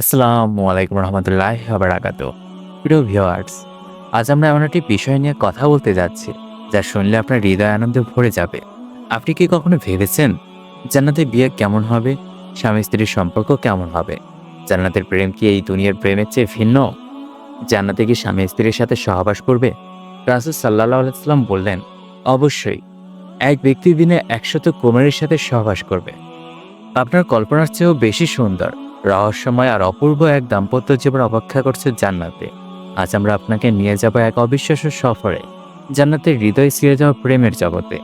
আসসালামু আলাইকুম রহমতুল্লাহ বারাকাতু প্রিয় ভিউয়ার্স, আজ আমরা এমন একটি বিষয় নিয়ে কথা বলতে যাচ্ছি, যা শুনলে আপনার হৃদয় আনন্দে ভরে যাবে। আপনি কি কখনো ভেবেছেন জান্নাতের বিয়ে কেমন হবে? স্বামী স্ত্রীর সম্পর্ক কেমন হবে? জান্নাতের প্রেম কি এই দুনিয়ার প্রেমের চেয়ে ভিন্ন? জান্নাতে কি স্বামী স্ত্রীর সাথে সহবাস করবে? রাসুল সাল্লাহ আলাইসাল্লাম বললেন, অবশ্যই। এক ব্যক্তি দিনে একশত কুমারের সাথে সহবাস করবে। আপনার কল্পনার চেয়েও বেশি সুন্দর। রহস্যময় আর অপূর্ব এক দাম্পত্য জীবন অপেক্ষা করছে জান্নাতে। আজ আমরা আপনাকে নিয়ে যাব এক অবিশ্বাস্য সফরে, জান্নাতের হৃদয় ছিঁড়ে যাওয়া প্রেমের জগতে।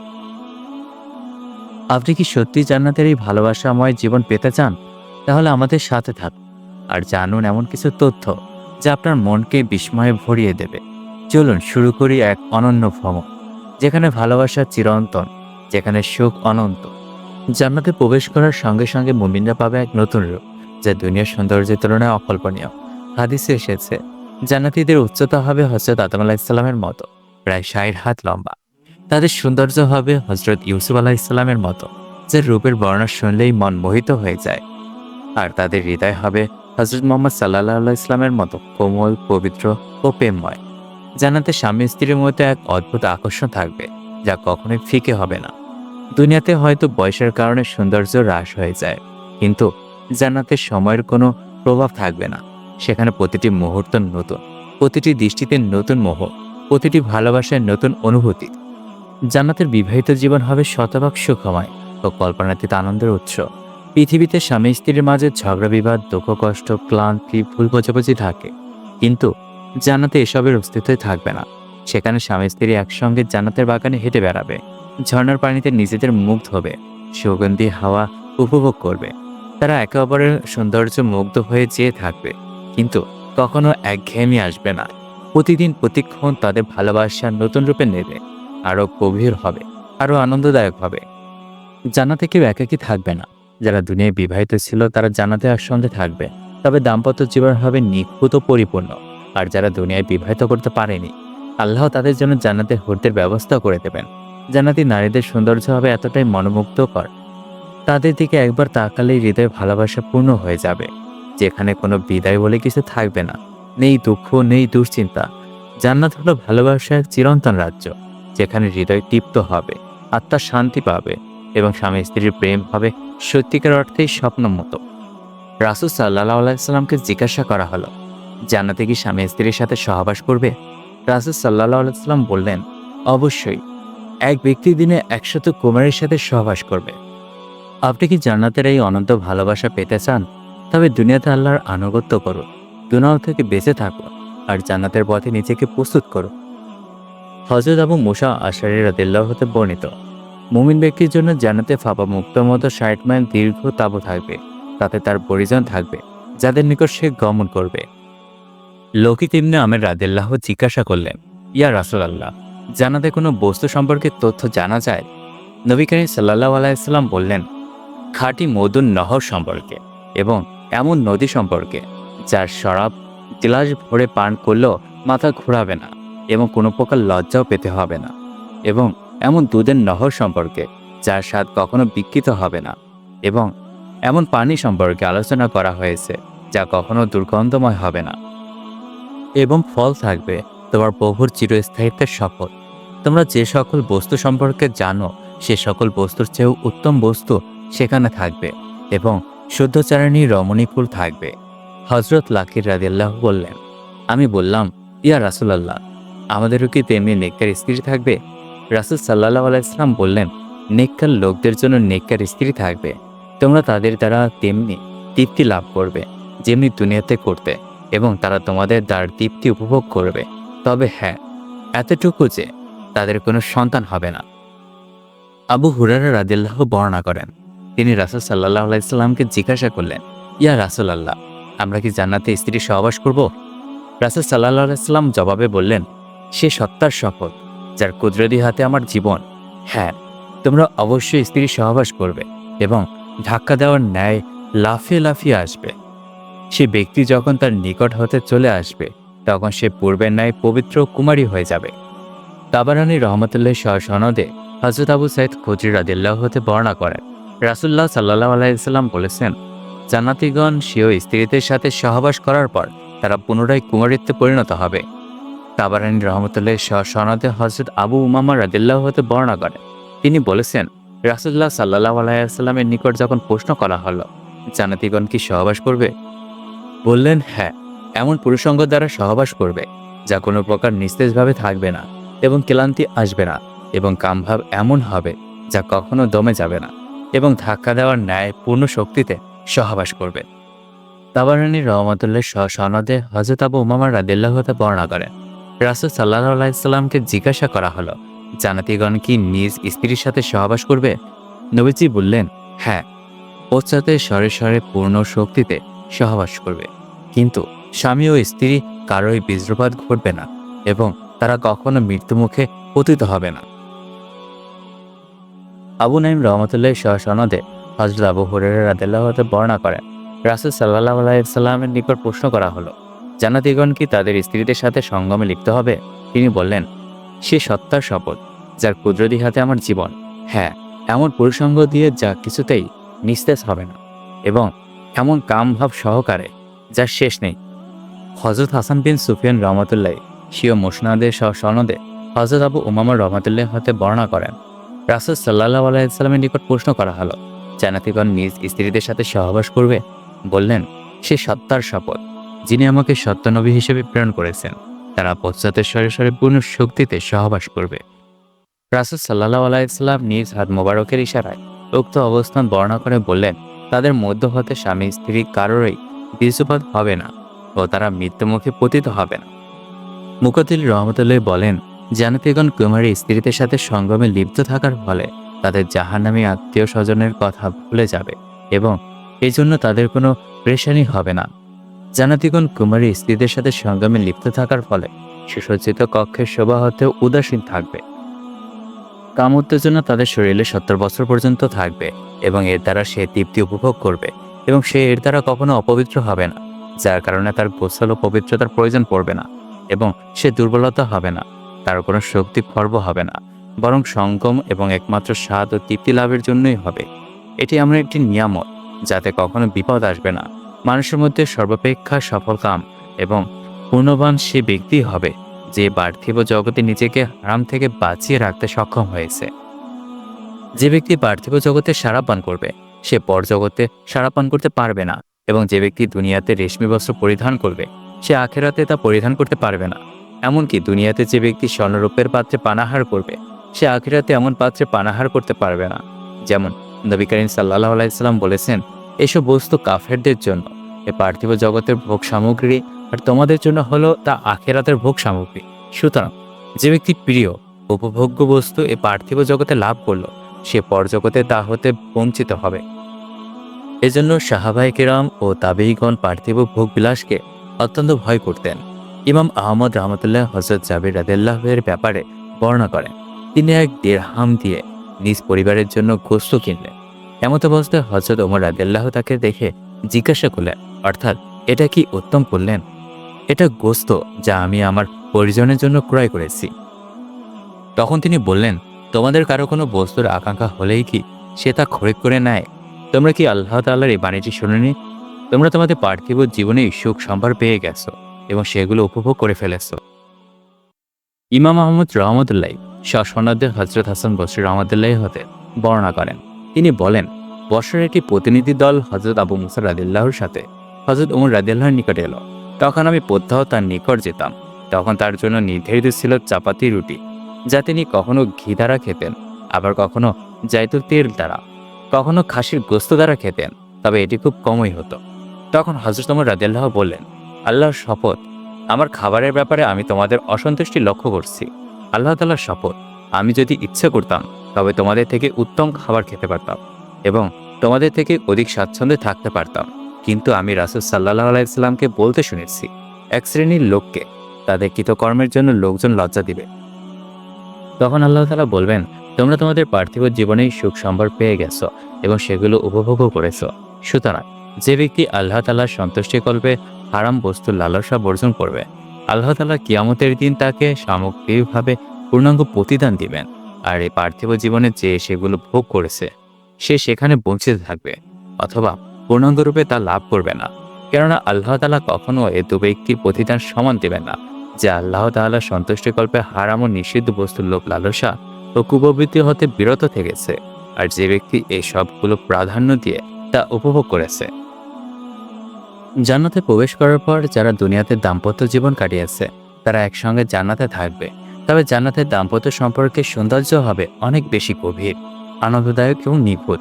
আপনি কি সত্যি জান্নাতের এই ভালোবাসাময় জীবন পেতে চান? তাহলে আমাদের সাথে থাকুন আর জানুন এমন কিছু তথ্য যা আপনার মনকে বিস্ময়ে ভরিয়ে দেবে। চলুন শুরু করি এক অনন্য ভ্রমণ যেখানে ভালোবাসা চিরন্তন, যেখানে সুখ অনন্ত। জান্নাতে প্রবেশ করার সঙ্গে সঙ্গে মুমিনরা পাবে এক নতুন রূপ। যা দুনিয়ার সৌন্দর্যের তুলনায় অকল্পনীয়। হাদিসে এসেছে, জান্নাতীদের উচ্চতা হবে হজরত আদম আলাহ ইসলামের মতো, প্রায় ষাট হাত লম্বা। তাদের সৌন্দর্য হবে হজরত ইউসুফ আলাহ ইসলামের মতো, যার রূপের বর্ণনা শুনলেই মন মোহিত হয়ে যায়। আর তাদের হৃদয় হবে হজরত মোহাম্মদ সাল্লাহ আল্লাহ ইসলামের মতো, কোমল, পবিত্র ও প্রেমময়। জানাতে স্বামী স্ত্রীর মধ্যে এক অদ্ভুত আকর্ষণ থাকবে, যা কখনোই ফিকে হবে না। দুনিয়াতে হয়তো বয়সের কারণে সৌন্দর্য হ্রাস হয়ে যায়, কিন্তু জান্নাতে সময়ের কোনো প্রভাব থাকবে না। সেখানে প্রতিটি মুহূর্ত নতুন, প্রতিটি দৃষ্টিতে নতুন মোহ, প্রতিটি ভালোবাসায় নতুন অনুভূতি। জান্নাতের বিবাহিত জীবন হবে শতভাগ সুখময় ও কল্পনাতীত আনন্দের উৎস। পৃথিবীতে স্বামী স্ত্রীর মাঝে ঝগড়া, বিবাদ, দুঃখ, কষ্ট, ক্লান্তি, ভুল বোঝাবুঝি থাকে। কিন্তু জান্নাতে এসবের অস্তিত্বই থাকবে না। সেখানে স্বামী স্ত্রী একসঙ্গে জান্নাতের বাগানে হেঁটে বেড়াবে। ঝর্ণার পানিতে নিজেদের মুগ্ধ হবে। সুগন্ধি হাওয়া উপভোগ করবে। তারা একে অপরের সৌন্দর্য মুগ্ধ হয়ে যেয়ে থাকবে। কিন্তু কখনো একঘেয়েমি আসবে না। প্রতিদিন প্রতিক্ষণ তাদের ভালোবাসা নতুন রূপে নেবে, আরও গভীর হবে, আরও আনন্দদায়ক হবে। জানাতে কেউ একাকি থাকবে না। যারা দুনিয়ায় বিবাহিত ছিল তারা জানাতে একসঙ্গে থাকবে। তবে দাম্পত্য জীবন হবে নিখুঁত পরিপূর্ণ। আর যারা দুনিয়ায় বিবাহিত করতে পারেনি, আল্লাহ তাদের জন্য জান্নাতে হুরদের ব্যবস্থা করে দেবেন। জান্নাতি নারীদের সৌন্দর্য হবে এতটাই মনোমুগ্ধকর তাদের দিকে একবার তাকালেই হৃদয় ভালোবাসা পূর্ণ হয়ে যাবে। যেখানে কোনো বিদায় বলে কিছু থাকবে না। নেই দুঃখ, নেই দুশ্চিন্তা। জান্নাত হলো ভালোবাসার চিরন্তন রাজ্য, যেখানে হৃদয় তৃপ্ত হবে, আত্মা শান্তি পাবে এবং স্বামী স্ত্রীর প্রেম হবে সত্যিকার অর্থেই স্বপ্ন মতো। রাসুল সাল্লাহ আলাইসাল্লামকে জিজ্ঞাসা করা হলো, জান্নাতে কি স্বামী স্ত্রীর সাথে সহবাস করবে? রাসুল সাল্লাহ আলাইসাল্লাম বললেন, অবশ্যই। এক ব্যক্তি দিনে একশত কুমারের সাথে সহবাস করবে। আপনি কি জান্নাতের এই অনন্ত ভালোবাসা পেতে চান? তবে দুনিয়াতে আল্লাহর আনুগত্য করুন। দুনাও থেকে বেঁচে থাকুন আর জান্নাতের পথে নিজেকে প্রস্তুত করো হজরত আবু মুসা আশারি রাদিল্লাহ হতে বর্ণিত, মুমিন ব্যক্তির জন্য জান্নাতে ফাঁপা মুক্ত মতো ষাট মাইল দীর্ঘ তাবু থাকবে। তাতে তার পরিজন থাকবে, যাদের নিকট সে গমন করবে। লোকিত ইবনে আমের রাদিল্লাহ জিজ্ঞাসা করলেন, ইয়া রাসুল আল্লাহ জানাতে কোনো বস্তু সম্পর্কে তথ্য জানা যায়? নবী করিম সাল্লাহ আলাইসাল্লাম বললেন খাঁটি মধুর নহর সম্পর্কে এবং এমন নদী সম্পর্কে যার শরাব গিলাস ভরে পান করলেও মাথা ঘোরাবে না এবং কোনো প্রকার লজ্জাও পেতে হবে না এবং এমন দুধের নহর সম্পর্কে যার স্বাদ কখনো বিকৃত হবে না এবং এমন পানি সম্পর্কে আলোচনা করা হয়েছে যা কখনো দুর্গন্ধময় হবে না। এবং ফল থাকবে তোমার প্রভুর চিরস্থায়িত্বের শপথ। তোমরা যে সকল বস্তু সম্পর্কে জানো, সে সকল বস্তুর চেয়েও উত্তম বস্তু সেখানে থাকবে এবং শুদ্ধচারণী রমণী ফুল থাকবে। হজরত লাকির রাদিল্লাহ বললেন, আমি বললাম, ইয়া রাসুলাল্লাহ, আমাদেরও কি তেমনি নেককার স্ত্রী থাকবে? রাসুল সাল্লাহ আলাইসলাম বললেন, নেককার লোকদের জন্য নেককার স্ত্রী থাকবে। তোমরা তাদের দ্বারা তেমনি তৃপ্তি লাভ করবে, যেমনি দুনিয়াতে করতে, এবং তারা তোমাদের দ্বার তৃপ্তি উপভোগ করবে। তবে হ্যাঁ এতটুকু যে তাদের কোনো সন্তান হবে না। আবু হুরারা রাদিল্লাহ বর্ণনা করেন তিনি রাসুল সাল্লাহ আলাইসাল্লামকে জিজ্ঞাসা করলেন, ইয়া রাসুল আল্লাহ আমরা কি জান্নাতে স্ত্রী সহবাস করব? রাসুল সাল্লাহ আলাইসাল্লাম জবাবে বললেন, সে সত্তার শপথ, যার কুদরতি হাতে আমার জীবন। হ্যাঁ তোমরা অবশ্যই স্ত্রী সহবাস করবে এবং ধাক্কা দেওয়ার ন্যায় লাফিয়ে লাফিয়ে আসবে। সে ব্যক্তি যখন তার নিকট হতে চলে আসবে, তখন সে পূর্বের ন্যায় পবিত্র কুমারী হয়ে যাবে। তাবারানি রহমতুল্লাহ সনদে হজরত আবু সাইদ খুজরি রাদিল্লাহ হতে বর্ণনা করেন। রাসুল্লাহ সাল্লাহ আলাইসাল্লাম বলেছেন, জান্নাতিগণ সেও স্ত্রীদের সাথে সহবাস করার পর তারা পুনরায় কুমারিত্বে পরিণত হবে। তাবারানী রহমতুল্লাহ সনদে হজরত আবু উমামা রাদিল্লাহ হতে বর্ণনা করেন। তিনি বলেছেন রাসুল্লাহ সাল্লাহ আলাইসাল্লামের নিকট যখন প্রশ্ন করা হলো, জান্নাতিগণ কি সহবাস করবে? বললেন হ্যাঁ এমন পুরুষঙ্গ দ্বারা সহবাস করবে, যা কোনো প্রকার নিস্তেজভাবে থাকবে না এবং ক্লান্তি আসবে না এবং কামভাব এমন হবে যা কখনো দমে যাবে না। এবং ধাক্কা দেওয়ার ন্যায় পূর্ণ শক্তিতে সহবাস করবে। তাবারানী রহমতুল্লাহ সনদে হজরত আবু উমামার রাদিল্লাহতে বর্ণনা করেন, রাসুল সাল্লাহ আলাইসাল্লামকে জিজ্ঞাসা করা হলো জানাতিগণ কি নিজ স্ত্রীর সাথে সহবাস করবে? নবীজি বললেন হ্যাঁ পশ্চাতে স্বরে স্বরে পূর্ণ শক্তিতে সহবাস করবে। কিন্তু স্বামী ও স্ত্রী কারোই বীজ্রপাত ঘটবে না এবং তারা কখনো মৃত্যুমুখে পতিত হবে না। আবু নাইম রহমতুল্লাহ সনদে হজরত আবু হরের রাদেল্লাহতে বর্ণনা করেন, রাসুল সাল্লাহ আলাইসাল্লামের নিকট প্রশ্ন করা হলো জানাতিগণ কি তাদের স্ত্রীদের সাথে সঙ্গমে লিপ্ত হবে? তিনি বললেন, সে সত্তার শপথ, যার কুদরতি হাতে আমার জীবন। হ্যাঁ এমন পুরুষঙ্গ দিয়ে যা কিছুতেই নিস্তেজ হবে না এবং এমন কামভাব সহকারে যার শেষ নেই। হজরত হাসান বিন সুফিয়ান রহমতুল্লাহ সিও মোসনাদের সহ সনদে হজরত আবু উমামর রহমতুল্লাহ হতে বর্ণনা করেন রাসুল সাল্লাহ আলাইসাল্লামের নিকট প্রশ্ন করা হলো। জানাতিগণ নিজ স্ত্রীদের সাথে সহবাস করবে? বললেন, সে সত্তার শপথ, যিনি আমাকে সত্যনবী হিসেবে প্রেরণ করেছেন। তারা পশ্চাতের স্বরে স্বরে পূর্ণ শক্তিতে সহবাস করবে। রাসুল সাল্লাহ আলাইসাল্লাম নিজ হাত মোবারকের ইশারায় উক্ত অবস্থান বর্ণনা করে বললেন, তাদের মধ্য হতে স্বামী স্ত্রী কারোরই বীজপাত হবে না ও তারা মৃত্যুমুখে পতিত হবে না। মুকতিল রহমতুল্লাহ বলেন জানাতিগণ কুমারী স্ত্রীদের সাথে সঙ্গমে লিপ্ত থাকার ফলে তাদের জাহান্নামী আত্মীয় স্বজনের কথা ভুলে যাবে এবং এই জন্য তাদের কোনো প্রেশানি হবে না। জানাতিগণ কুমারী স্ত্রীদের সাথে সঙ্গমে লিপ্ত থাকার ফলে সুসজ্জিত কক্ষের শোভা হতেও উদাসীন থাকবে। কাম উত্তেজনা তাদের শরীরে সত্তর বছর পর্যন্ত থাকবে এবং এর দ্বারা সে তৃপ্তি উপভোগ করবে এবং সে এর দ্বারা কখনো অপবিত্র হবে না, যার কারণে তার গোসল ও পবিত্রতার প্রয়োজন পড়বে না এবং সে দুর্বলতা হবে না। তার কোনো শক্তি খর্ব হবে না, বরং সঙ্গম এবং একমাত্র স্বাদ ও তৃপ্তি লাভের জন্যই হবে। এটি আমার একটি নিয়ামত, যাতে কখনো বিপদ আসবে না। মানুষের মধ্যে সর্বাপেক্ষা সফল কাম এবং পূর্ণবান সে ব্যক্তি হবে, যে পার্থিব জগতে নিজেকে হারাম থেকে বাঁচিয়ে রাখতে সক্ষম হয়েছে। যে ব্যক্তি পার্থিব জগতে সারা পান করবে, সে পরজগতে সারা পান করতে পারবে না, এবং যে ব্যক্তি দুনিয়াতে রেশমি বস্ত্র পরিধান করবে, সে আখেরাতে তা পরিধান করতে পারবে না। এমনকি দুনিয়াতে যে ব্যক্তি স্বর্ণরূপের পাত্রে পানাহার করবে, সে আখিরাতে এমন পাত্রে পানাহার করতে পারবে না। যেমন নবী করিম সাল্লাহ আলাইসাল্লাম বলেছেন, এসব বস্তু কাফেরদের জন্য। এ পার্থিব জগতের ভোগ সামগ্রী আর তোমাদের জন্য হলো তা আখেরাতের ভোগ সামগ্রী। সুতরাং যে ব্যক্তি প্রিয়, উপভোগ্য বস্তু এ পার্থিব জগতে লাভ করল, সে পরজগতে তা হতে বঞ্চিত হবে। এজন্য সাহাবাই কেরাম ও তাবেইগণ পার্থিব ভোগ বিলাসকে অত্যন্ত ভয় করতেন। ইমাম আহমদ রহমতুল্লাহ হজরত জাবির রাদেল্লাহের ব্যাপারে বর্ণনা করেন। তিনি এক দেড়হাম দিয়ে নিজ পরিবারের জন্য গোস্ত কিনলেন। এমত অবস্থায় হজরত ওমর রাদেল্লাহ তাকে দেখে জিজ্ঞাসা করলেন, অর্থাৎ এটা কি উত্তম করলেন এটা গোস্ত যা আমি আমার পরিজনের জন্য ক্রয় করেছি। তখন তিনি বললেন, তোমাদের কারও কোনো বস্তুর আকাঙ্ক্ষা হলেই কি সে তা খরিদ করে নেয়? তোমরা কি আল্লাহ তাল্লাহর এই বাণীটি শুনেনি? তোমরা তোমাদের পার্থিব জীবনে সুখ সম্ভার পেয়ে গেছো। এবং সেগুলো উপভোগ করে ফেলেছ। ইমাম আহমদ রহমতুল্লাহ সনদে হজরত হাসান বসরি রহমতুল্লাহ হতে বর্ণনা করেন। তিনি বলেন বর্ষার একটি প্রতিনিধি দল হজরত আবু মুসার রাদিল্লাহর সাথে হজরত উমর রাদিল্লাহর নিকটে এলো। তখন আমি প্রত্যাহ তার নিকট যেতাম। তখন তার জন্য নির্ধারিত ছিল চাপাতি রুটি, যা তিনি কখনো ঘি দ্বারা খেতেন, আবার কখনো জাইতুল তেল দ্বারা, কখনো খাসির গোস্ত দ্বারা খেতেন, তবে এটি খুব কমই হতো। তখন হজরত উমর রাদিল্লাহ বললেন আল্লাহর শপথ। আমার খাবারের ব্যাপারে আমি তোমাদের অসন্তুষ্টি লক্ষ্য করছি। আল্লাহ তাল্লাহর শপথ। আমি যদি ইচ্ছে করতাম, তবে তোমাদের থেকে উত্তম খাবার খেতে পারতাম এবং তোমাদের থেকে অধিক স্বাচ্ছন্দ্যে থাকতে পারতাম। কিন্তু আমি রাসুল সাল্লাহ আলাইসাল্লামকে বলতে শুনেছি, এক শ্রেণির লোককে, তাদের কৃতকর্মের জন্য লোকজন লজ্জা দিবে। তখন আল্লাহ তালা বলবেন, তোমরা তোমাদের পার্থিব জীবনেই সুখ সম্ভর পেয়ে গেছো এবং সেগুলো উপভোগও করেছ। সুতরাং যে ব্যক্তি আল্লাহ তালার সন্তুষ্টি কল্পে হারাম বস্তুর লালসা বর্জন করবে। আল্লাহ তালা কিয়ামতের দিন তাকে সামগ্রিকভাবে পূর্ণাঙ্গ প্রতিদান দিবেন, আর এই পার্থিব জীবনে যে সেগুলো ভোগ করেছে, সে সেখানে বঞ্চিত থাকবে, অথবা পূর্ণাঙ্গরূপে তা লাভ করবে না। কেননা আল্লাহ তালা কখনো এ দু ব্যক্তির প্রতিদান সমান দেবেন না, যে আল্লাহ তাআলা সন্তুষ্টিকল্পে হারাম ও নিষিদ্ধ বস্তুর লোভ লালসা ও কুপ্রবৃত্তি হতে বিরত থেকেছে, আর যে ব্যক্তি এই সবগুলো প্রাধান্য দিয়ে তা উপভোগ করেছে। জান্নাতে প্রবেশ করার পর যারা দুনিয়াতে দাম্পত্য জীবন কাটিয়েছে, তারা একসঙ্গে জান্নাতে থাকবে। তবে জান্নাতের দাম্পত্য সম্পর্কে সৌন্দর্য হবে অনেক বেশি গভীর, আনন্দদায়ক এবং নিখুঁত।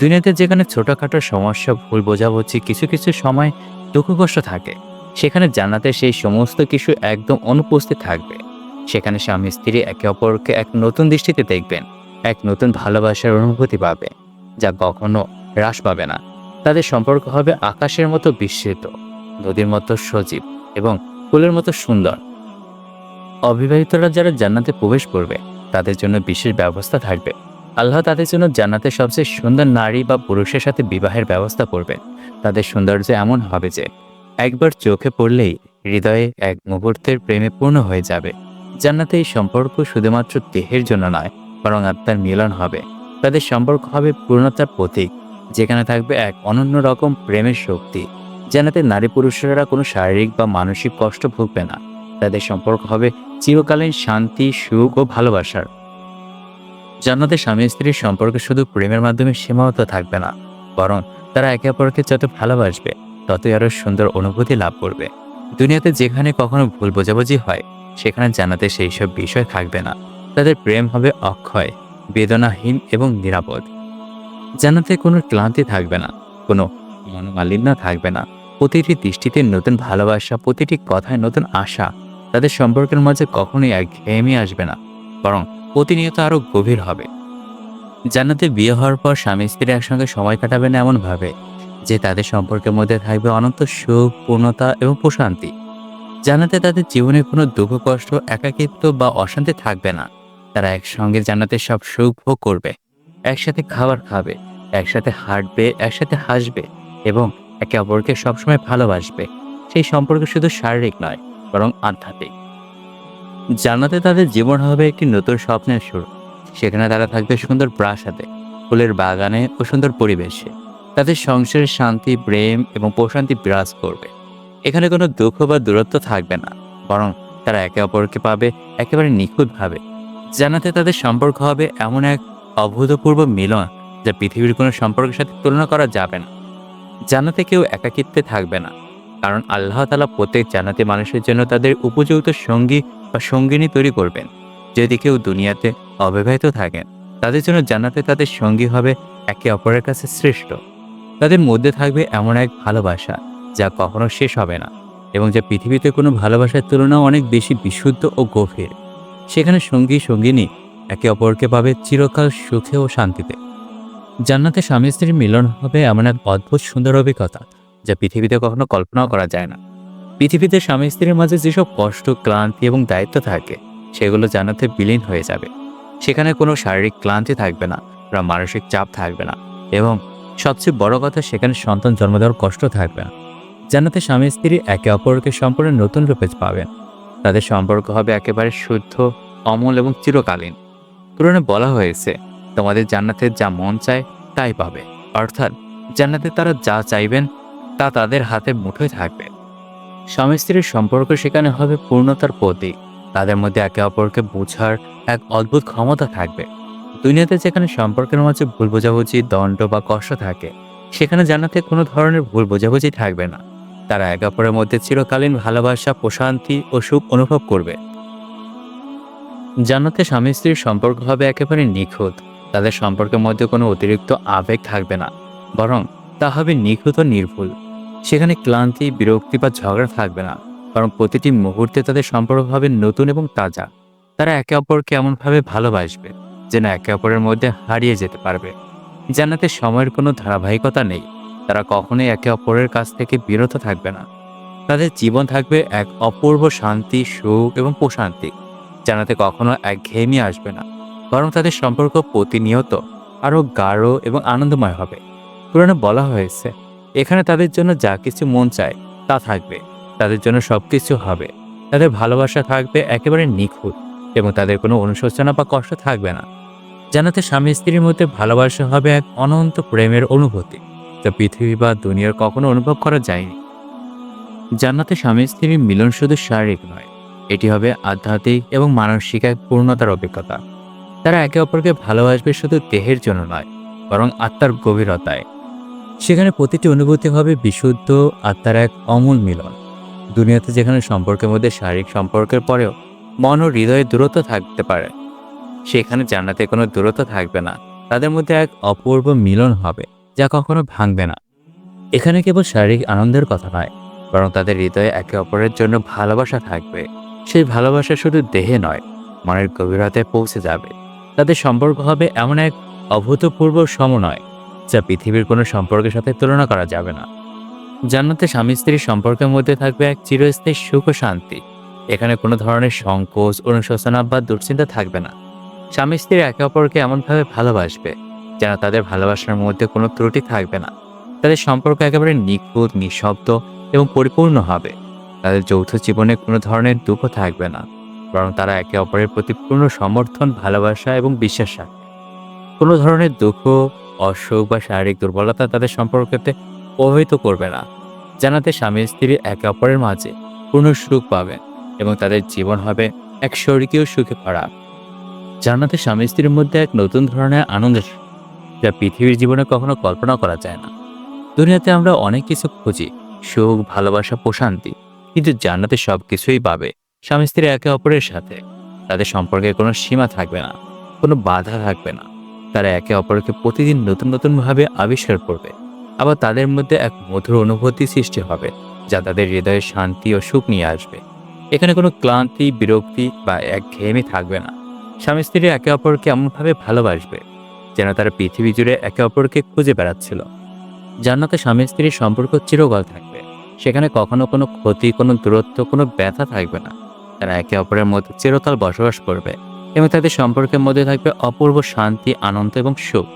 দুনিয়াতে যেখানে ছোটখাটো সমস্যা, ভুল বোঝাবুঝি, কিছু কিছু সময় দুঃখ কষ্ট থাকে, সেখানে জান্নাতে সেই সমস্ত কিছু একদম অনুপস্থিত থাকবে। সেখানে স্বামী, স্ত্রী একে অপরকে এক নতুন দৃষ্টিতে দেখবেন, এক নতুন ভালোবাসার অনুভূতি পাবে, যা কখনো হ্রাস পাবে না। তাদের সম্পর্ক হবে আকাশের মতো বিস্মিত, নদীর মতো সজীব এবং ফুলের মতো সুন্দর। অবিবাহিতরা যারা জান্নাতে প্রবেশ করবে, তাদের জন্য বিশেষ ব্যবস্থা থাকবে। আল্লাহ তাদের জন্য জান্নাতে সবচেয়ে সুন্দর নারী বা পুরুষের সাথে বিবাহের ব্যবস্থা করবেন। তাদের সৌন্দর্য এমন হবে যে, একবার চোখে পড়লেই হৃদয়ে এক মুহূর্তের প্রেমে পূর্ণ হয়ে যাবে। জান্নাতে এই সম্পর্ক শুধুমাত্র দেহের জন্য নয়, বরং আত্মার মিলন হবে। তাদের সম্পর্ক হবে পূর্ণতার প্রতীক। যেখানে থাকবে এক অনন্য রকম প্রেমের শক্তি জানাতে নারী পুরুষেরা কোনো শারীরিক বা মানসিক কষ্ট ভুগবে না। তাদের সম্পর্ক হবে চিরকালীন শান্তি, সুখ ও ভালোবাসার। জান্নাতে স্বামী স্ত্রীর সম্পর্ক শুধু প্রেমের মাধ্যমে সীমাবদ্ধ থাকবে না, বরং তারা একে অপরকে যত ভালোবাসবে, ততই আরও সুন্দর অনুভূতি লাভ করবে। দুনিয়াতে যেখানে কখনো ভুল বোঝাবুঝি হয়, সেখানে জানাতে সেই সব বিষয় থাকবে না। তাদের প্রেম হবে অক্ষয়, বেদনাহীন এবং নিরাপদ। জানাতে কোনো ক্লান্তি থাকবে না, কোনো মনোমালিন্য থাকবে না। প্রতিটি দৃষ্টিতে নতুন ভালোবাসা, প্রতিটি কথায় নতুন আশা, তাদের সম্পর্কের মাঝে কখনোই এক একঘেয়েমি আসবে না, বরং প্রতিনিয়ত আরও গভীর হবে। জান্নাতে বিয়ে হওয়ার পর স্বামী স্ত্রী একসঙ্গে সময় কাটাবে কাটাবেন এমনভাবে, যে তাদের সম্পর্কের মধ্যে থাকবে অনন্ত সুখ, পূর্ণতা এবং প্রশান্তি। জানাতে তাদের জীবনে কোনো দুঃখ, কষ্ট, একাকিত্ব বা অশান্তি থাকবে না। তারা একসঙ্গে জান্নাতে সব সুখ ভোগ করবে। একসাথে খাবার খাবে, একসাথে হাঁটবে, একসাথে হাসবে এবং একে অপরকে সবসময় ভালোবাসবে। সেই সম্পর্ক শুধু শারীরিক নয়, বরং আধ্যাত্মিক। জান্নাতে তাদের জীবন হবে একটি নতুন স্বপ্নের শুরু। সেখানে তারা থাকবে সুন্দর প্রাসাদে, ফুলের বাগানে ও সুন্দর পরিবেশে। তাদের সংসারের শান্তি, প্রেম এবং প্রশান্তি বিরাজ করবে। এখানে কোনো দুঃখ বা দূরত্ব থাকবে না, বরং তারা একে অপরকে পাবে, একেবারে নিখুঁতভাবে। জানাতে তাদের সম্পর্ক হবে এমন এক অভূতপূর্ব মিলন যা পৃথিবীর কোনো সম্পর্কের সাথে তুলনা করা যাবে না। জানাতে কেউ একাকিত্বে থাকবে না, কারণ আল্লাহ তালা প্রত্যেক জানাতে মানুষের জন্য তাদের উপযুক্ত সঙ্গী বা সঙ্গিনী তৈরি করবেন। যদি কেউ দুনিয়াতে অবিবাহিত থাকেন, তাদের জন্য জানাতে তাদের সঙ্গী হবে একে অপরের কাছে শ্রেষ্ঠ। তাদের মধ্যে থাকবে এমন এক ভালোবাসা যা কখনো শেষ হবে না এবং যা পৃথিবীতে কোনো ভালোবাসার তুলনাও অনেক বেশি বিশুদ্ধ ও গভীর। সেখানে সঙ্গী সঙ্গিনী একে অপরকে পাবে চিরকাল সুখে ও শান্তিতে। জান্নাতে স্বামী স্ত্রীর মিলন হবে এমন এক অদ্ভুত সুন্দর অভিজ্ঞতা, যা পৃথিবীতে কখনো কল্পনাও করা যায় না। পৃথিবীতে স্বামী স্ত্রীর মাঝে যেসব কষ্ট, ক্লান্তি এবং দায়িত্ব থাকে, সেগুলো জান্নাতে বিলীন হয়ে যাবে। সেখানে কোনো শারীরিক ক্লান্তি থাকবে না, বা মানসিক চাপ থাকবে না, এবং সবচেয়ে বড় কথা, সেখানে সন্তান জন্ম দেওয়ার কষ্ট থাকবে না। জান্নাতে স্বামী স্ত্রী একে অপরকে সম্পূর্ণ নতুন রূপে পাবেন। তাদের সম্পর্ক হবে একেবারে শুদ্ধ, অমল এবং চিরকালীন। পুরনো বলা হয়েছে, তোমাদের জান্নাতে যা মন চায় তাই পাবে। অর্থাৎ জান্নাতে তারা যা চাইবেন তা তাদের হাতে মুঠোয় থাকবে। স্বামী স্ত্রীর সম্পর্ক সেখানে হবে পূর্ণতার প্রতীক। তাদের মধ্যে একে অপরকে বোঝার এক অদ্ভুত ক্ষমতা থাকবে। দুনিয়াতে যেখানে সম্পর্কের মাঝে ভুল বোঝাবুঝি, দণ্ড বা কষ্ট থাকে, সেখানে জানাতে কোনো ধরনের ভুল বোঝাবুঝি থাকবে না। তারা একে অপরের মধ্যে চিরকালীন ভালোবাসা, প্রশান্তি ও সুখ অনুভব করবে। জান্নাতে স্বামী স্ত্রীর সম্পর্ক হবে একেবারে নিখুঁত। তাদের সম্পর্কের মধ্যে কোনো অতিরিক্ত আবেগ থাকবে না, বরং তা হবে নিখুঁত ও নির্ভুল। সেখানে ক্লান্তি, বিরক্তি বা ঝগড়া থাকবে না, বরং প্রতিটি মুহূর্তে তাদের সম্পর্ক হবে নতুন এবং তাজা। তারা একে অপরকে এমনভাবে ভালোবাসবে যেন একে অপরের মধ্যে হারিয়ে যেতে পারবে। জান্নাতে সময়ের কোনো ধারাবাহিকতা নেই, তারা কখনোই একে অপরের কাছ থেকে বিরত থাকবে না। তাদের জীবন থাকবে এক অপূর্ব শান্তি, সুখ এবং প্রশান্তি। জানাতে কখনো একঘেয়েমি আসবে না, বরং তাদের সম্পর্ক প্রতিনিয়ত আরও গাঢ় এবং আনন্দময় হবে। পুরাণে বলা হয়েছে, এখানে তাদের জন্য যা কিছু মন চায় তা থাকবে, তাদের জন্য সব কিছু হবে। তাদের ভালোবাসা থাকবে একেবারে নিখুঁত এবং তাদের কোনো অনুশোচনা বা কষ্ট থাকবে না। জানাতে স্বামী স্ত্রীর মধ্যে ভালোবাসা হবে এক অনন্ত প্রেমের অনুভূতি যা পৃথিবী বা দুনিয়ার কখনো অনুভব করা যায়নি। জান্নাতে স্বামী স্ত্রীর মিলন শুধু শারীরিক নয় এটি হবে আধ্যাত্মিক এবং মানসিক এক পূর্ণতার অভিজ্ঞতা। তারা একে অপরকে ভালোবাসবে শুধু দেহের জন্য নয়, বরং আত্মার গভীরতায়। সেখানে প্রতিটি অনুভূতি হবে বিশুদ্ধ, আত্মার এক অমূল মিলন। দুনিয়াতে যেখানে সম্পর্কের মধ্যে শারীরিক সম্পর্কের পরেও মন ও হৃদয়ে দূরত্ব থাকতে পারে, সেখানে জান্নাতে কোনো দূরত্ব থাকবে না। তাদের মধ্যে এক অপূর্ব মিলন হবে, যা কখনো ভাঙবে না। এখানে কেবল শারীরিক আনন্দের কথা নয়, বরং তাদের হৃদয়ে একে অপরের জন্য ভালোবাসা থাকবে। সেই ভালোবাসা শুধু দেহে নয়, মনের গভীরতায় পৌঁছে যাবে। তাদের সম্পর্ক হবে এমন এক অভূতপূর্ব সমন্বয়, যা পৃথিবীর কোনো সম্পর্কের সাথে তুলনা করা যাবে না। জান্নাতে স্বামী স্ত্রীর সম্পর্কের মধ্যে থাকবে এক চিরস্থায়ী সুখ ও শান্তি। এখানে কোনো ধরনের সংকোচ, অনুশোচনা বা দুশ্চিন্তা থাকবে না। স্বামী স্ত্রী একে অপরকে এমনভাবে ভালোবাসবে, যেন তাদের ভালোবাসার মধ্যে কোনো ত্রুটি থাকবে না। তাদের সম্পর্ক একেবারে নিখুঁত, নিঃশব্দ এবং পরিপূর্ণ হবে। তাদের যৌথ জীবনে কোনো ধরনের দুঃখ থাকবে না, বরং তারা একে অপরের প্রতি পূর্ণ সমর্থন, ভালোবাসা এবং বিশ্বাস রাখবে কোনো ধরনের দুঃখ, অসুখ বা শারীরিক দুর্বলতা তাদের সম্পর্কতে প্রভাবিত করবে না, জানাতে স্বামী স্ত্রী একে অপরের মাঝে পূর্ণ সুখ পাবে এবং তাদের জীবন হবে এক স্বর্গীয় সুখে ভরা। জান্নাতে স্বামী স্ত্রীর মধ্যে এক নতুন ধরনের আনন্দ যা পৃথিবীর জীবনে কখনো কল্পনা করা যায় না। দুনিয়াতে আমরা অনেক কিছু খুঁজি, সুখ, ভালোবাসা, প্রশান্তি। কিন্তু জান্নাতে সব কিছুই পাবে। স্বামী স্ত্রী একে অপরের সাথে। তাদের সম্পর্কে কোনো সীমা থাকবে না, কোনো বাধা থাকবে না। তারা একে অপরকে প্রতিদিন নতুন নতুনভাবে আবিষ্কার করবে। আবার তাদের মধ্যে এক মধুর অনুভূতি সৃষ্টি হবে, যা তাদের হৃদয়ে শান্তি ও সুখ নিয়ে আসবে। এখানে কোনো ক্লান্তি, বিরক্তি বা একঘেয়েমি থাকবে না। স্বামী স্ত্রী একে অপরকে এমনভাবে ভালোবাসবে, যেন তারা পৃথিবী জুড়ে একে অপরকে খুঁজে বেড়াচ্ছিল। জান্নাতে স্বামী স্ত্রীর সম্পর্ক চিরকাল থাকবে। সেখানে কখনো কোনো ক্ষতি, কোনো দূরত্ব, কোনো ব্যথা থাকবে না। তারা একে অপরের মধ্যে চিরকাল বসবাস করবে এবং তাদের সম্পর্কের মধ্যে থাকবে অপূর্ব শান্তি, আনন্দ এবং সুখ।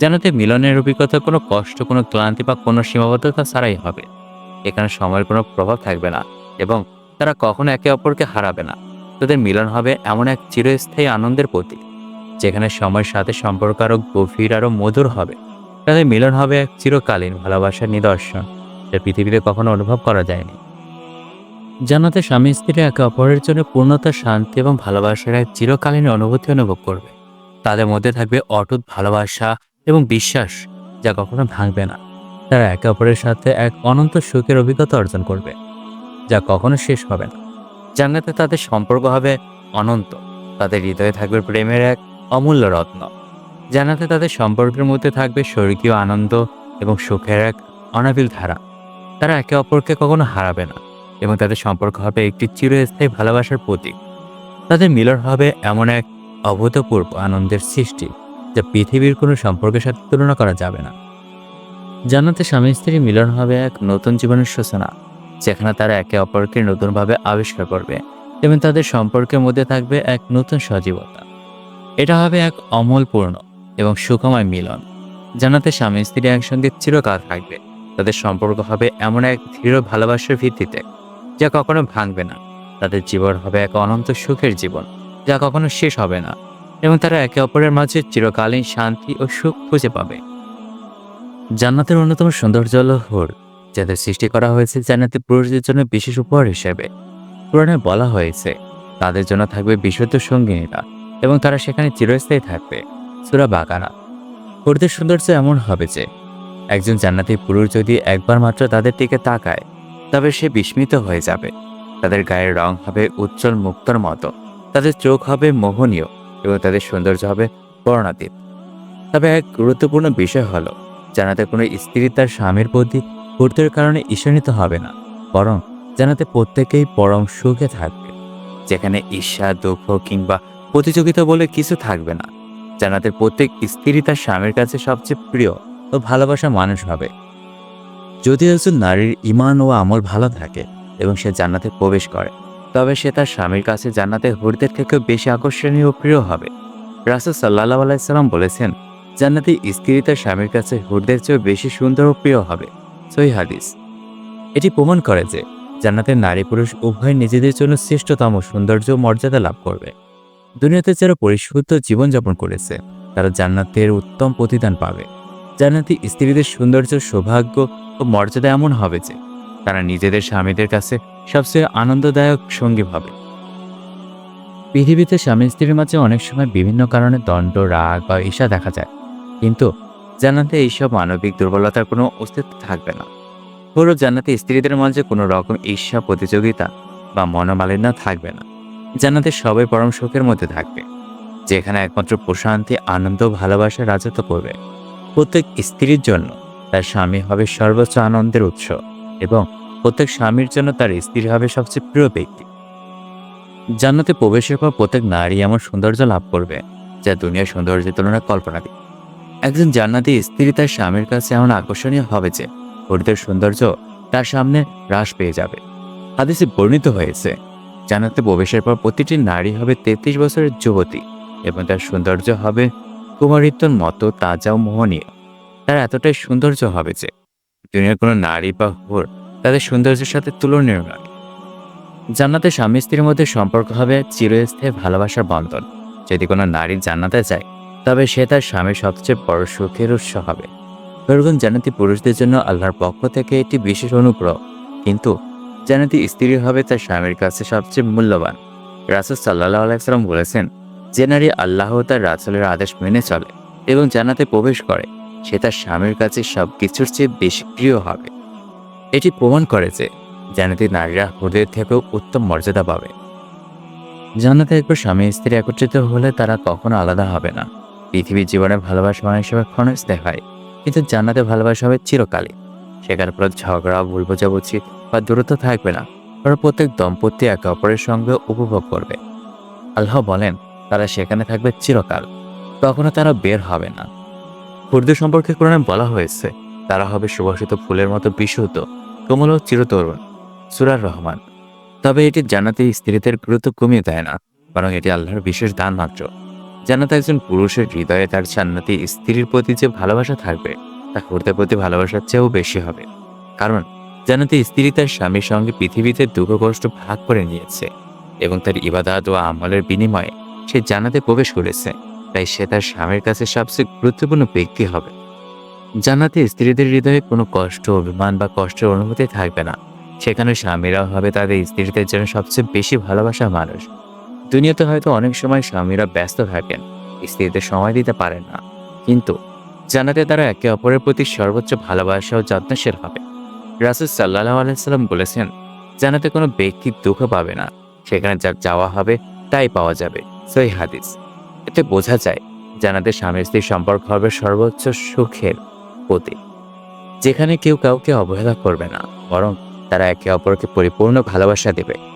জানাতে মিলনের অভিজ্ঞতা, কোনো কষ্ট, কোনো ক্লান্তি বা কোনো সীমাবদ্ধতা ছাড়াই হবে। এখানে সময়ের কোনো প্রভাব থাকবে না এবং তারা কখনো একে অপরকে হারাবে না। তাদের মিলন হবে এমন এক চিরস্থায়ী আনন্দের প্রতীক, যেখানে সময়ের সাথে সম্পর্ক আরও গভীর আরও মধুর হবে। তাদের মিলন হবে এক চিরকালীন ভালোবাসার নিদর্শন। যা পৃথিবীতে কখনো অনুভব করা যায়নি। জানাতে স্বামী স্ত্রী একে অপরের জন্য পূর্ণতা, শান্তি এবং ভালোবাসার এক চিরকালীন অনুভূতি অনুভব করবে। তাদের মধ্যে থাকবে অটুট ভালোবাসা এবং বিশ্বাস যা কখনো ভাঙবে না। তারা একে অপরের সাথে এক অনন্ত সুখের অভিজ্ঞতা অর্জন করবে, যা কখনো শেষ হবে না। জান্নাতে তাদের সম্পর্ক হবে অনন্ত। তাদের হৃদয়ে থাকবে প্রেমের এক অমূল্য রত্ন। জান্নাতে তাদের সম্পর্কের মধ্যে থাকবে স্বর্গীয় আনন্দ এবং সুখের এক অনাবিল ধারা। তারা একে অপরকে কখনো হারাবে না এবং তাদের সম্পর্ক হবে একটি চিরস্থায়ী ভালোবাসার প্রতীক। তাদের মিলন হবে এমন এক অভূতপূর্ব আনন্দের সৃষ্টি যা পৃথিবীর কোনো সম্পর্কের সাথে তুলনা করা যাবে না। জানাতে স্বামী স্ত্রী মিলন হবে এক নতুন জীবনের সূচনা, যেখানে তারা একে অপরকে নতুনভাবে আবিষ্কার করবে এবং তাদের সম্পর্কের মধ্যে থাকবে এক নতুন সজীবতা। এটা হবে এক অমলপূর্ণ এবং সুখময় মিলন। জানাতে স্বামী স্ত্রী একসঙ্গে চিরকাল থাকবে। তাদের সম্পর্ক হবে এমন এক দৃঢ় ভালোবাসার ভিত্তিতে, যা কখনো ভাঙবে না। তাদের জীবন হবে এক অনন্ত সুখের জীবন, যা কখনো শেষ হবে না, এবং তারা একে অপরের মাঝে চিরকালীন শান্তি ও সুখ খুঁজে পাবে। জান্নাতের অন্যতম সৌন্দর্য হল হুর, যাদের সৃষ্টি করা হয়েছে জান্নাতি পুরুষদের জন্য বিশেষ উপহার হিসেবে। পুরাণে বলা হয়েছে, তাদের জন্য থাকবে বিশুদ্ধ সঙ্গিনীরা, এবং তারা সেখানে চিরস্থায়ী থাকবে। সুরা বাকানা হুরদের সৌন্দর্য এমন হবে যে একজন জান্নাতি পুরুষ যদি একবার মাত্র তাদের দিকে তাকায়, তবে সে বিস্মিত হয়ে যাবে। তাদের গায়ের রং হবে উজ্জ্বল মুক্তর মতো, তাদের চোখ হবে মোহনীয় এবং তাদের সৌন্দর্য হবে বর্ণাতীত। তবে এক গুরুত্বপূর্ণ বিষয় হলো জানাতে কোনো স্ত্রী তার স্বামীর প্রতি গুরুত্বের কারণে ঈর্ষান্বিত হবে না, বরং জানাতে প্রত্যেকেই পরম সুখে থাকবে। যেখানে ঈর্ষা, দুঃখ কিংবা প্রতিযোগিতা বলে কিছু থাকবে না। জানাতে প্রত্যেক স্ত্রী তার স্বামীর কাছে সবচেয়ে প্রিয়। ও ভালোবাসা মানুষ হবে। যদি একজন নারীর ইমান ও আমল ভালো থাকে এবং সে জান্নাতে প্রবেশ করে, তবে সে তার স্বামীর কাছে জান্নাতে হুরদের থেকেও বেশি আকর্ষণীয় ও প্রিয় হবে। রাসুল সাল্লাহ আলাইসাল্লাম বলেছেন, জান্নাতি স্ত্রী তার স্বামীর কাছে হুরদের চেয়েও বেশি সুন্দর ও প্রিয় হবে। সহি হাদিস। এটি প্রমাণ করে যে জান্নাতের নারী পুরুষ উভয় নিজেদের জন্য শ্রেষ্ঠতম সৌন্দর্য মর্যাদা লাভ করবে। দুনিয়াতে যারা পরিশুদ্ধ জীবনযাপন করেছে, তারা জান্নাতের উত্তম প্রতিদান পাবে। জান্নাতি স্ত্রীদের সৌন্দর্য, সৌভাগ্য ও মর্যাদা এমন হবে যে তারা নিজেদের স্বামীদের কাছে সবচেয়ে আনন্দদায়ক সঙ্গী হবে। পৃথিবীতে স্বামী স্ত্রীর মাঝে অনেক সময় বিভিন্ন কারণে দণ্ড, রাগ বা ঈর্ষা দেখা যায়। কিন্তু জান্নাতে এইসব মানবিক দুর্বলতার কোনো অস্তিত্ব থাকবে না। পুরো জান্নাতে স্ত্রীদের মাঝে কোনো রকম ঈর্ষা, প্রতিযোগিতা বা মনোমালিন্য থাকবে না। জান্নাতে সবাই পরম সুখের মধ্যে থাকবে, যেখানে একমাত্র প্রশান্তি, আনন্দ ভালোবাসা রাজত্ব করবে। প্রত্যেক স্ত্রীর জন্য তার স্বামী হবে সর্বোচ্চ আনন্দের উৎস এবং প্রত্যেক স্বামীর জন্য তার স্ত্রী হবে সবচেয়ে প্রিয় ব্যক্তি। জান্নাতে প্রবেশের পর প্রত্যেক নারী এমন সৌন্দর্য লাভ করবে যা দুনিয়ার সৌন্দর্যের তুলনায় কল্পনা একজন জান্নাতি স্ত্রী তার স্বামীর কাছে এমন আকর্ষণীয় হবে যে হরিদের সৌন্দর্য তার সামনে হ্রাস পেয়ে যাবে। হাদিসে বর্ণিত হয়েছে, জান্নাতে প্রবেশের পর প্রতিটি নারী হবে তেত্রিশ বছরের যুবতী এবং তার সৌন্দর্য হবে কুমারিত্বর মতো তাজা ও মোহনীয়। তার এতটাই সৌন্দর্য হবে যে, দুনিয়ার কোনো নারী বা হোর তাদের সৌন্দর্যের সাথে তুলনীয় নয়। জান্নাতে স্বামী স্ত্রীর মধ্যে সম্পর্ক হবে চিরস্থায়ী ভালোবাসার বন্ধন। যদি কোনো নারী জান্নাতে যায়, তবে সে তার স্বামীর সবচেয়ে বড় সুখের উৎস হবে। ধরুন জান্নাতি পুরুষদের জন্য আল্লাহর পক্ষ থেকে একটি বিশেষ অনুগ্রহ। কিন্তু জান্নাতি স্ত্রী হবে তার স্বামীর কাছে সবচেয়ে মূল্যবান। রাসুল সাল্লাহ আলাইসাল্লাম বলেছেন যে নারী আল্লাহ তার রাসুলের আদেশ মেনে চলে এবং জান্নাতে প্রবেশ করে, সে তার স্বামীর কাছে সব কিছুর চেয়ে বেশি প্রিয় হবে। এটি প্রমাণ করে যে জান্নাতি নারীরা হুদের থেকেও উত্তম মর্যাদা পাবে। জান্নাতে একবার স্বামী স্ত্রী একত্রিত হলে তারা কখনো আলাদা হবে না। পৃথিবীর জীবনে ভালোবাসা অনেক সময় ক্ষণস্থায়ী হয়, কিন্তু জান্নাতে ভালোবাসা হবে চিরকালে সেখানে কোনো ঝগড়া ভুল বোঝাবুঝি বা দূরত্ব থাকবে না, কারণ প্রত্যেক দম্পতি একে অপরের সঙ্গে উপভোগ করবে। আল্লাহ বলেন তারা সেখানে থাকবে চিরকাল কখনো তারা বের হবে না। হুর্দ সম্পর্কে কোরআনে বলা হয়েছে, তারা হবে সুবাসিত ফুলের মতো বিশুদ্ধ, কোমল ও চিরতরুণ, সুরার রহমান। তবে এটি জানাতে স্ত্রীদের গুরুত্ব কমিয়ে দেয় না, বরং এটি আল্লাহর বিশেষ দান মাত্র জানাতে একজন পুরুষের হৃদয়ে তার জান্নাতি স্ত্রীর প্রতি যে ভালোবাসা থাকবে, তা হুর্দের প্রতি ভালোবাসার চেয়েও বেশি হবে। কারণ জানাতে স্ত্রী তার স্বামীর সঙ্গে পৃথিবীতে দুঃখ কষ্ট ভাগ করে নিয়েছে এবং তার ইবাদাত ও আমলের বিনিময়ে সে জানাতে প্রবেশ করেছে, তাই সে তার স্বামীর কাছে সবচেয়ে গুরুত্বপূর্ণ ব্যক্তি হবে। জানাতে স্ত্রীদের হৃদয়ে কোনো কষ্ট, অভিমান বা কষ্টের অনুভূতি থাকবে না। সেখানে স্বামীরাও হবে তাদের স্ত্রীদের জন্য সবচেয়ে বেশি ভালোবাসা মানুষ। দুনিয়াতে হয়তো অনেক সময় স্বামীরা ব্যস্ত থাকেন, স্ত্রীদের সময় দিতে পারেন না। কিন্তু জানাতে তারা একে অপরের প্রতি সর্বোচ্চ ভালোবাসা ও যত্নশীল হবে। রাসুল সাল্লাহ আলাইসাল্লাম বলেছেন জানাতে কোনো ব্যক্তি দুঃখ পাবে না। সেখানে যা যাওয়া হবে, তাই পাওয়া যাবে। সই হাদিস। এতে বোঝা যায় জানাদের স্বামী স্ত্রীর সম্পর্ক হবে সর্বোচ্চ সুখের প্রতীক। যেখানে কেউ কাউকে অবহেলা করবে না, বরং তারা একে অপরকে পরিপূর্ণ ভালোবাসা দেবে।